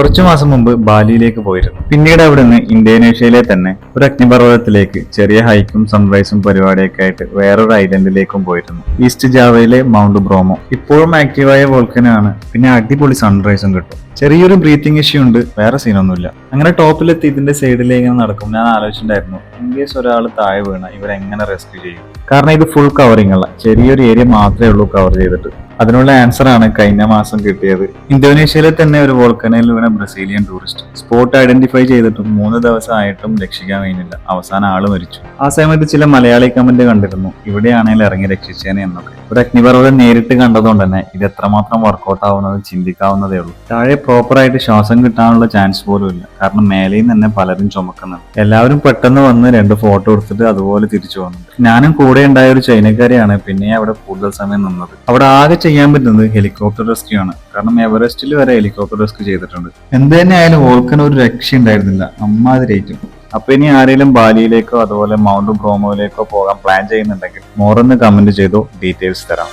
കുറച്ചു മാസം മുമ്പ് ബാലിയിലേക്ക് പോയിരുന്നു. പിന്നീട് അവിടുന്ന് ഇന്തോനേഷ്യയിലെ തന്നെ ഒരു അഗ്നിപർവതത്തിലേക്ക് ചെറിയ ഹൈക്കും സൺറൈസും പരിപാടിയൊക്കെ ആയിട്ട് വേറൊരു ഐലൻഡിലേക്കും പോയിരുന്നു. ഈസ്റ്റ് ജാവയിലെ മൗണ്ട് ബ്രോമോ ഇപ്പോഴും ആക്റ്റീവായ വോൾക്കനാണ് പിന്നെ അടിപൊളി സൺറൈസും കിട്ടും. ചെറിയൊരു ബ്രീത്തിങ് ഇഷ്യൂ ഉണ്ട്. വേറെ സീനൊന്നുമില്ല അങ്ങനെ ടോപ്പിലെത്തി ഇതിന്റെ സൈഡിലേക്ക് നടക്കും ഞാൻ ആലോചിച്ചിട്ടുണ്ടായിരുന്നു ഇൻ ഒരാൾ താഴെ വീണ ഇവരെങ്ങനെ റെസ്ക്യൂ ചെയ്യും? കാരണം ഇത് ഫുൾ കവറിംഗ് അല്ല. ചെറിയൊരു ഏരിയ മാത്രമേ ഉള്ളൂ കവർ ചെയ്തിട്ട്. അതിനുള്ള ആൻസർ ആണ് കഴിഞ്ഞ മാസം കിട്ടിയത്. ഇന്തോനേഷ്യയിലെ തന്നെ ഒരു വോൾക്കനയിൽ വീണ ബ്രസീലിയൻ ടൂറിസ്റ്റ് സ്പോട്ട് ഐഡന്റിഫൈ ചെയ്തിട്ടും മൂന്ന് ദിവസം ആയിട്ടും രക്ഷിക്കാൻ കഴിഞ്ഞില്ല. അവസാന ആൾ മരിച്ചു. ആ സമയത്ത് ചില മലയാളി കമന്റ് കണ്ടിരുന്നു. ഇവിടെയാണെങ്കിൽ ഇറങ്ങി രക്ഷിച്ചേനെ എന്നൊക്കെ. ഒരു അഗ്നിപർവതം നേരിട്ട് കണ്ടതുകൊണ്ട് തന്നെ ഇത് എത്രമാത്രം വർക്കൗട്ട് ആവുന്നത് ചിന്തിക്കാവുന്നതേ ഉള്ളൂ. താഴെ പ്രോപ്പറായിട്ട് ശ്വാസം കിട്ടാനുള്ള ചാൻസ് പോലും ഇല്ല. കാരണം മേലെയും തന്നെ പലരും ചുമക്കുന്നുണ്ട്. എല്ലാവരും പെട്ടെന്ന് വന്ന് രണ്ട് ഫോട്ടോ എടുത്തിട്ട് അതുപോലെ തിരിച്ചു വന്നു. ഞാനും കൂടെ ഉണ്ടായ ഒരു ചൈനക്കാരിയാണ് പിന്നെ അവിടെ കൂടുതൽ സമയം നിന്നത്. അവിടെ ആകെ ചെയ്യാൻ പറ്റുന്നത് ഹെലികോപ്റ്റർ റെസ്ക്യൂ ആണ്. കാരണം എവറസ്റ്റിൽ വരെ ഹെലികോപ്റ്റർ റെസ്ക്യൂ ചെയ്തിട്ടുണ്ട്. എന്ത് തന്നെ ആയാലും വോൾക്കൻ ഒരു രക്ഷ ഉണ്ടായിരുന്നില്ല. അമ്മാതിരേറ്റും അപ്പൊ ഇനി ആരെങ്കിലും ബാലിയിലേക്കോ അതുപോലെ മൗണ്ട് ബ്രോമോയിലേക്കോ പോകാൻ പ്ലാൻ ചെയ്യുന്നുണ്ടെങ്കിൽ മോറൊന്ന് കമന്റ് ചെയ്തോ. ഡീറ്റെയിൽസ് തരാം.